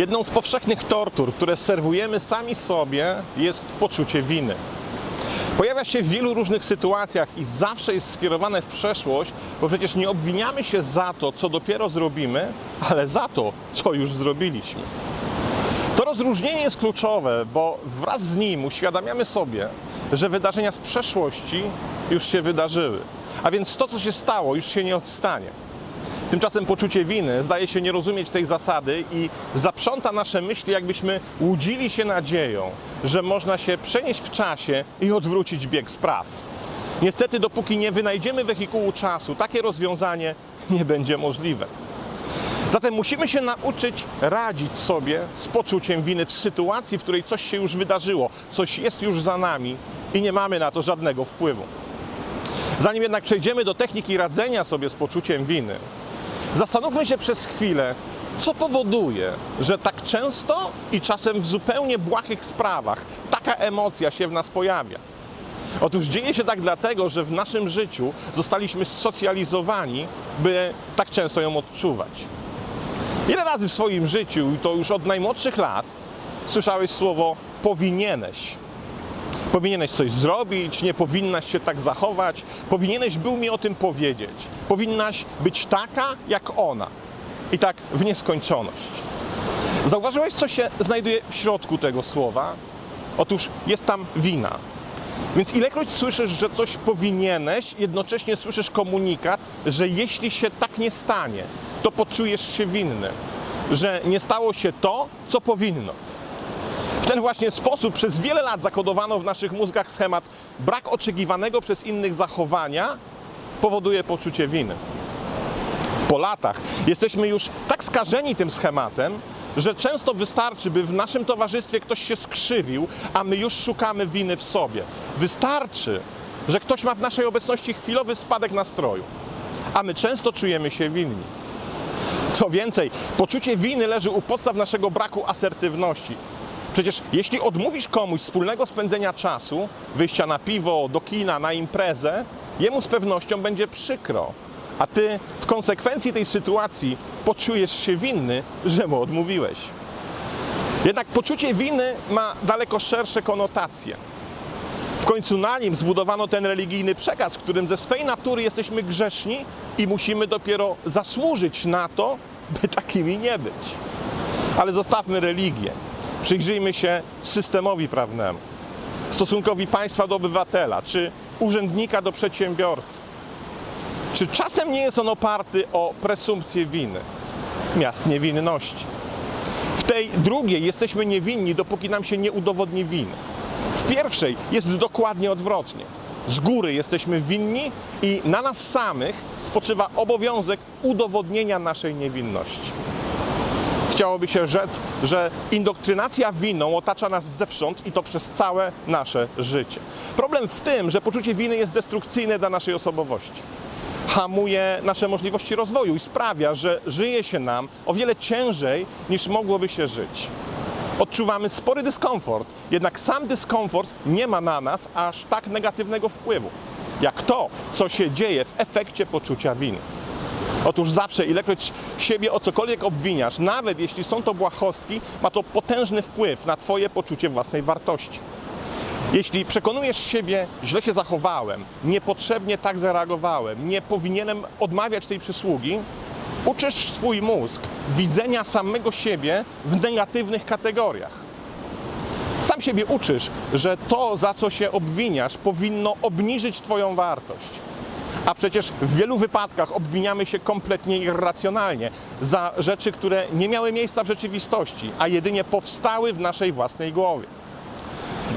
Jedną z powszechnych tortur, które serwujemy sami sobie, jest poczucie winy. Pojawia się w wielu różnych sytuacjach i zawsze jest skierowane w przeszłość, bo przecież nie obwiniamy się za to, co dopiero zrobimy, ale za to, co już zrobiliśmy. To rozróżnienie jest kluczowe, bo wraz z nim uświadamiamy sobie, że wydarzenia z przeszłości już się wydarzyły, a więc to, co się stało, już się nie odstanie. Tymczasem poczucie winy zdaje się nie rozumieć tej zasady i zaprząta nasze myśli, jakbyśmy łudzili się nadzieją, że można się przenieść w czasie i odwrócić bieg spraw. Niestety, dopóki nie wynajdziemy wehikułu czasu, takie rozwiązanie nie będzie możliwe. Zatem musimy się nauczyć radzić sobie z poczuciem winy w sytuacji, w której coś się już wydarzyło, coś jest już za nami i nie mamy na to żadnego wpływu. Zanim jednak przejdziemy do techniki radzenia sobie z poczuciem winy, zastanówmy się przez chwilę, co powoduje, że tak często i czasem w zupełnie błahych sprawach taka emocja się w nas pojawia. Otóż dzieje się tak dlatego, że w naszym życiu zostaliśmy socjalizowani, by tak często ją odczuwać. Ile razy w swoim życiu, i to już od najmłodszych lat, słyszałeś słowo powinieneś? Powinieneś coś zrobić, nie powinnaś się tak zachować, powinieneś był mi o tym powiedzieć, powinnaś być taka jak ona. I tak w nieskończoność. Zauważyłeś, co się znajduje w środku tego słowa? Otóż jest tam wina. Więc ilekroć słyszysz, że coś powinieneś, jednocześnie słyszysz komunikat, że jeśli się tak nie stanie, to poczujesz się winny, że nie stało się to, co powinno. Ten właśnie sposób przez wiele lat zakodowano w naszych mózgach schemat brak oczekiwanego przez innych zachowania powoduje poczucie winy. Po latach jesteśmy już tak skażeni tym schematem, że często wystarczy, by w naszym towarzystwie ktoś się skrzywił, a my już szukamy winy w sobie. Wystarczy, że ktoś ma w naszej obecności chwilowy spadek nastroju, a my często czujemy się winni. Co więcej, poczucie winy leży u podstaw naszego braku asertywności. Przecież jeśli odmówisz komuś wspólnego spędzenia czasu, wyjścia na piwo, do kina, na imprezę, jemu z pewnością będzie przykro. A ty w konsekwencji tej sytuacji poczujesz się winny, że mu odmówiłeś. Jednak poczucie winy ma daleko szersze konotacje. W końcu na nim zbudowano ten religijny przekaz, w którym ze swej natury jesteśmy grzeszni i musimy dopiero zasłużyć na to, by takimi nie być. Ale zostawmy religię. Przyjrzyjmy się systemowi prawnemu, stosunkowi państwa do obywatela, czy urzędnika do przedsiębiorcy. Czy czasem nie jest on oparty o presumpcję winy, miast niewinności? W tej drugiej jesteśmy niewinni, dopóki nam się nie udowodni winy. W pierwszej jest dokładnie odwrotnie. Z góry jesteśmy winni i na nas samych spoczywa obowiązek udowodnienia naszej niewinności. Chciałoby się rzec, że indoktrynacja winą otacza nas zewsząd i to przez całe nasze życie. Problem w tym, że poczucie winy jest destrukcyjne dla naszej osobowości. Hamuje nasze możliwości rozwoju i sprawia, że żyje się nam o wiele ciężej niż mogłoby się żyć. Odczuwamy spory dyskomfort, jednak sam dyskomfort nie ma na nas aż tak negatywnego wpływu, jak to, co się dzieje w efekcie poczucia winy. Otóż zawsze, ilekroć siebie o cokolwiek obwiniasz, nawet jeśli są to błahostki, ma to potężny wpływ na Twoje poczucie własnej wartości. Jeśli przekonujesz siebie, źle się zachowałem, niepotrzebnie tak zareagowałem, nie powinienem odmawiać tej przysługi, uczysz swój mózg widzenia samego siebie w negatywnych kategoriach. Sam siebie uczysz, że to, za co się obwiniasz, powinno obniżyć Twoją wartość. A przecież w wielu wypadkach obwiniamy się kompletnie irracjonalnie za rzeczy, które nie miały miejsca w rzeczywistości, a jedynie powstały w naszej własnej głowie.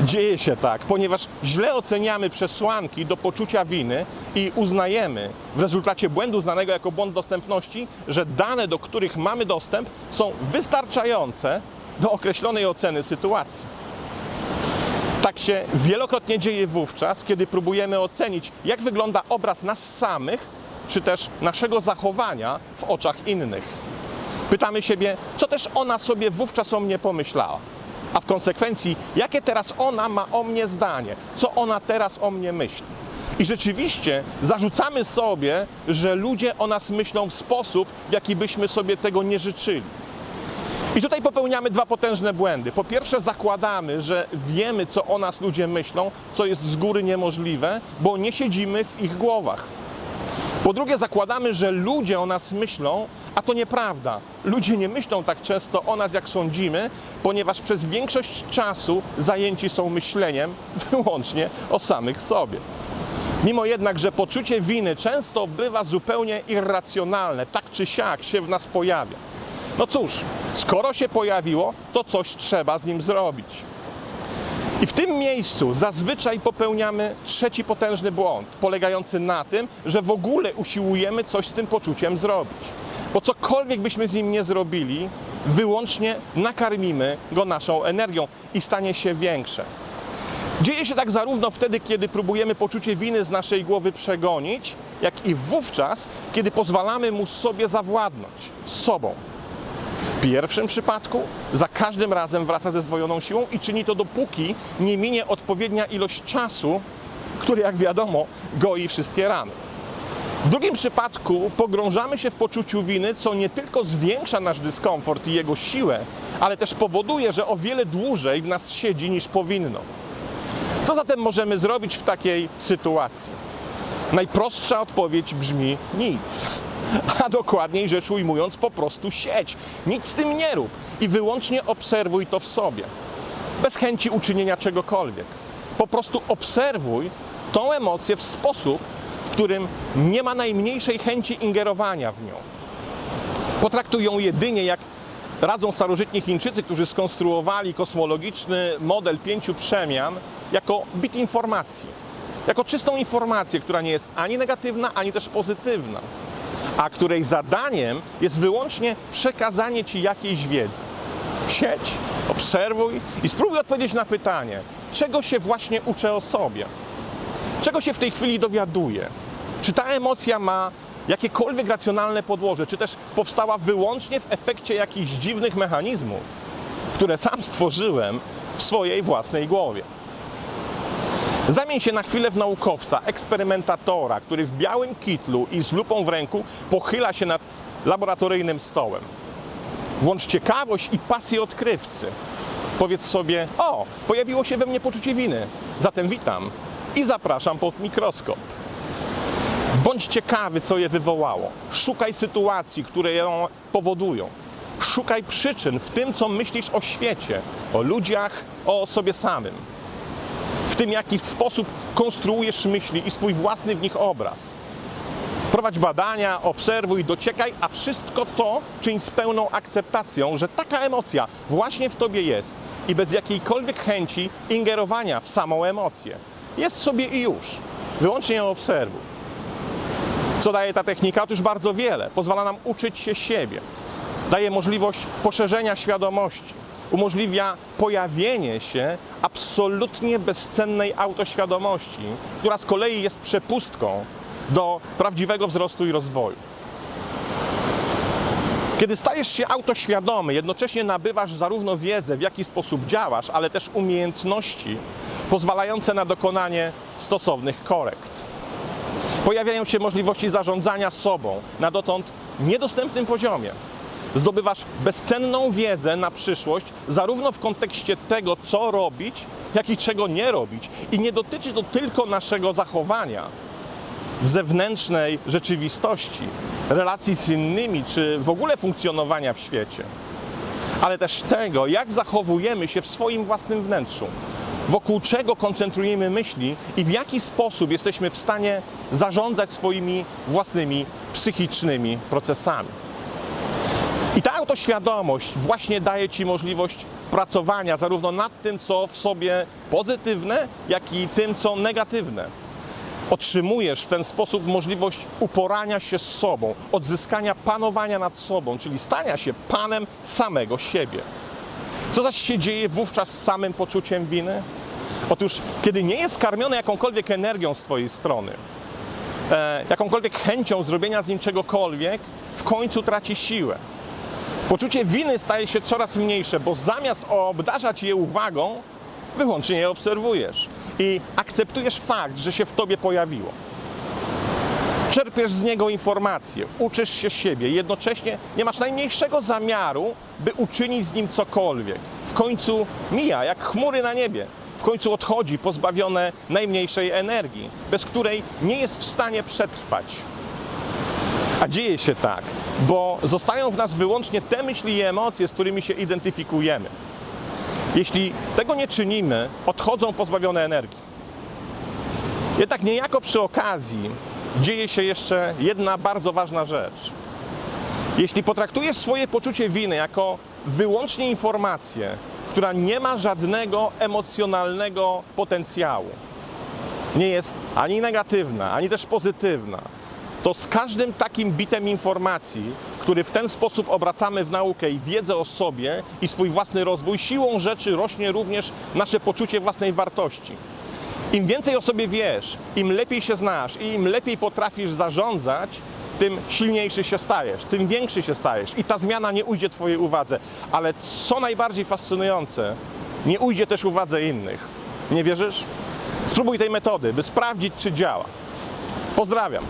Dzieje się tak, ponieważ źle oceniamy przesłanki do poczucia winy i uznajemy w rezultacie błędu znanego jako błąd dostępności, że dane, do których mamy dostęp, są wystarczające do określonej oceny sytuacji. Tak się wielokrotnie dzieje wówczas, kiedy próbujemy ocenić, jak wygląda obraz nas samych, czy też naszego zachowania w oczach innych. Pytamy siebie, co też ona sobie wówczas o mnie pomyślała, a w konsekwencji, jakie teraz ona ma o mnie zdanie, co ona teraz o mnie myśli. I rzeczywiście zarzucamy sobie, że ludzie o nas myślą w sposób, jaki byśmy sobie tego nie życzyli. I tutaj popełniamy dwa potężne błędy. Po pierwsze, zakładamy, że wiemy, co o nas ludzie myślą, co jest z góry niemożliwe, bo nie siedzimy w ich głowach. Po drugie, zakładamy, że ludzie o nas myślą, a to nieprawda. Ludzie nie myślą tak często o nas, jak sądzimy, ponieważ przez większość czasu zajęci są myśleniem wyłącznie o samych sobie. Mimo jednak, że poczucie winy często bywa zupełnie irracjonalne, tak czy siak się w nas pojawia. No cóż, skoro się pojawiło, to coś trzeba z nim zrobić. I w tym miejscu zazwyczaj popełniamy trzeci potężny błąd, polegający na tym, że w ogóle usiłujemy coś z tym poczuciem zrobić. Bo cokolwiek byśmy z nim nie zrobili, wyłącznie nakarmimy go naszą energią i stanie się większe. Dzieje się tak zarówno wtedy, kiedy próbujemy poczucie winy z naszej głowy przegonić, jak i wówczas, kiedy pozwalamy mu sobie zawładnąć sobą. Pierwszym przypadku za każdym razem wraca ze zdwojoną siłą i czyni to dopóki nie minie odpowiednia ilość czasu, który jak wiadomo goi wszystkie rany. W drugim przypadku pogrążamy się w poczuciu winy, co nie tylko zwiększa nasz dyskomfort i jego siłę, ale też powoduje, że o wiele dłużej w nas siedzi niż powinno. Co zatem możemy zrobić w takiej sytuacji? Najprostsza odpowiedź brzmi nic. A dokładniej rzecz ujmując, po prostu siedź. Nic z tym nie rób i wyłącznie obserwuj to w sobie. Bez chęci uczynienia czegokolwiek. Po prostu obserwuj tą emocję w sposób, w którym nie ma najmniejszej chęci ingerowania w nią. Potraktuj ją jedynie jak radzą starożytni Chińczycy, którzy skonstruowali kosmologiczny model pięciu przemian jako bit informacji. Jako czystą informację, która nie jest ani negatywna, ani też pozytywna, a której zadaniem jest wyłącznie przekazanie ci jakiejś wiedzy. Siedź, obserwuj i spróbuj odpowiedzieć na pytanie, czego się właśnie uczę o sobie. Czego się w tej chwili dowiaduję? Czy ta emocja ma jakiekolwiek racjonalne podłoże, czy też powstała wyłącznie w efekcie jakichś dziwnych mechanizmów, które sam stworzyłem w swojej własnej głowie? Zamień się na chwilę w naukowca, eksperymentatora, który w białym kitlu i z lupą w ręku pochyla się nad laboratoryjnym stołem. Włącz ciekawość i pasję odkrywcy. Powiedz sobie: O, pojawiło się we mnie poczucie winy, zatem witam i zapraszam pod mikroskop. Bądź ciekawy, co je wywołało. Szukaj sytuacji, które ją powodują. Szukaj przyczyn w tym, co myślisz o świecie, o ludziach, o sobie samym. W tym, jaki sposób konstruujesz myśli i swój własny w nich obraz. Prowadź badania, obserwuj, dociekaj, a wszystko to czyń z pełną akceptacją, że taka emocja właśnie w tobie jest i bez jakiejkolwiek chęci ingerowania w samą emocję. Jest sobie i już. Wyłącznie ją obserwuj. Co daje ta technika? Otóż bardzo wiele. Pozwala nam uczyć się siebie. Daje możliwość poszerzenia świadomości. Umożliwia pojawienie się absolutnie bezcennej autoświadomości, która z kolei jest przepustką do prawdziwego wzrostu i rozwoju. Kiedy stajesz się autoświadomy, jednocześnie nabywasz zarówno wiedzę, w jaki sposób działasz, ale też umiejętności pozwalające na dokonanie stosownych korekt. Pojawiają się możliwości zarządzania sobą na dotąd niedostępnym poziomie. Zdobywasz bezcenną wiedzę na przyszłość, zarówno w kontekście tego, co robić, jak i czego nie robić. I nie dotyczy to tylko naszego zachowania w zewnętrznej rzeczywistości, relacji z innymi, czy w ogóle funkcjonowania w świecie, ale też tego, jak zachowujemy się w swoim własnym wnętrzu, wokół czego koncentrujemy myśli i w jaki sposób jesteśmy w stanie zarządzać swoimi własnymi psychicznymi procesami. Autoświadomość właśnie daje Ci możliwość pracowania zarówno nad tym, co w sobie pozytywne, jak i tym, co negatywne. Otrzymujesz w ten sposób możliwość uporania się z sobą, odzyskania panowania nad sobą, czyli stania się panem samego siebie. Co zaś się dzieje wówczas z samym poczuciem winy? Otóż, kiedy nie jest karmione jakąkolwiek energią z Twojej strony, e, jakąkolwiek chęcią zrobienia z nim czegokolwiek, w końcu traci siłę. Poczucie winy staje się coraz mniejsze, bo zamiast obdarzać je uwagą, wyłącznie je obserwujesz i akceptujesz fakt, że się w tobie pojawiło. czerpiesz z niego informacje, uczysz się siebie, jednocześnie nie masz najmniejszego zamiaru, by uczynić z nim cokolwiek. W końcu mija, jak chmury na niebie. W końcu odchodzi pozbawione najmniejszej energii, bez której nie jest w stanie przetrwać. A dzieje się tak, bo zostają w nas wyłącznie te myśli i emocje, z którymi się identyfikujemy. Jeśli tego nie czynimy, odchodzą pozbawione energii. Jednak niejako przy okazji dzieje się jeszcze jedna bardzo ważna rzecz. Jeśli potraktujesz swoje poczucie winy jako wyłącznie informację, która nie ma żadnego emocjonalnego potencjału, nie jest ani negatywna, ani też pozytywna, to z każdym takim bitem informacji, który w ten sposób obracamy w naukę i wiedzę o sobie i swój własny rozwój, siłą rzeczy rośnie również nasze poczucie własnej wartości. Im więcej o sobie wiesz, im lepiej się znasz i im lepiej potrafisz zarządzać, tym silniejszy się stajesz, tym większy się stajesz i ta zmiana nie ujdzie Twojej uwadze. Ale co najbardziej fascynujące, nie ujdzie też uwadze innych. Nie wierzysz? Spróbuj tej metody, by sprawdzić, czy działa. Pozdrawiam.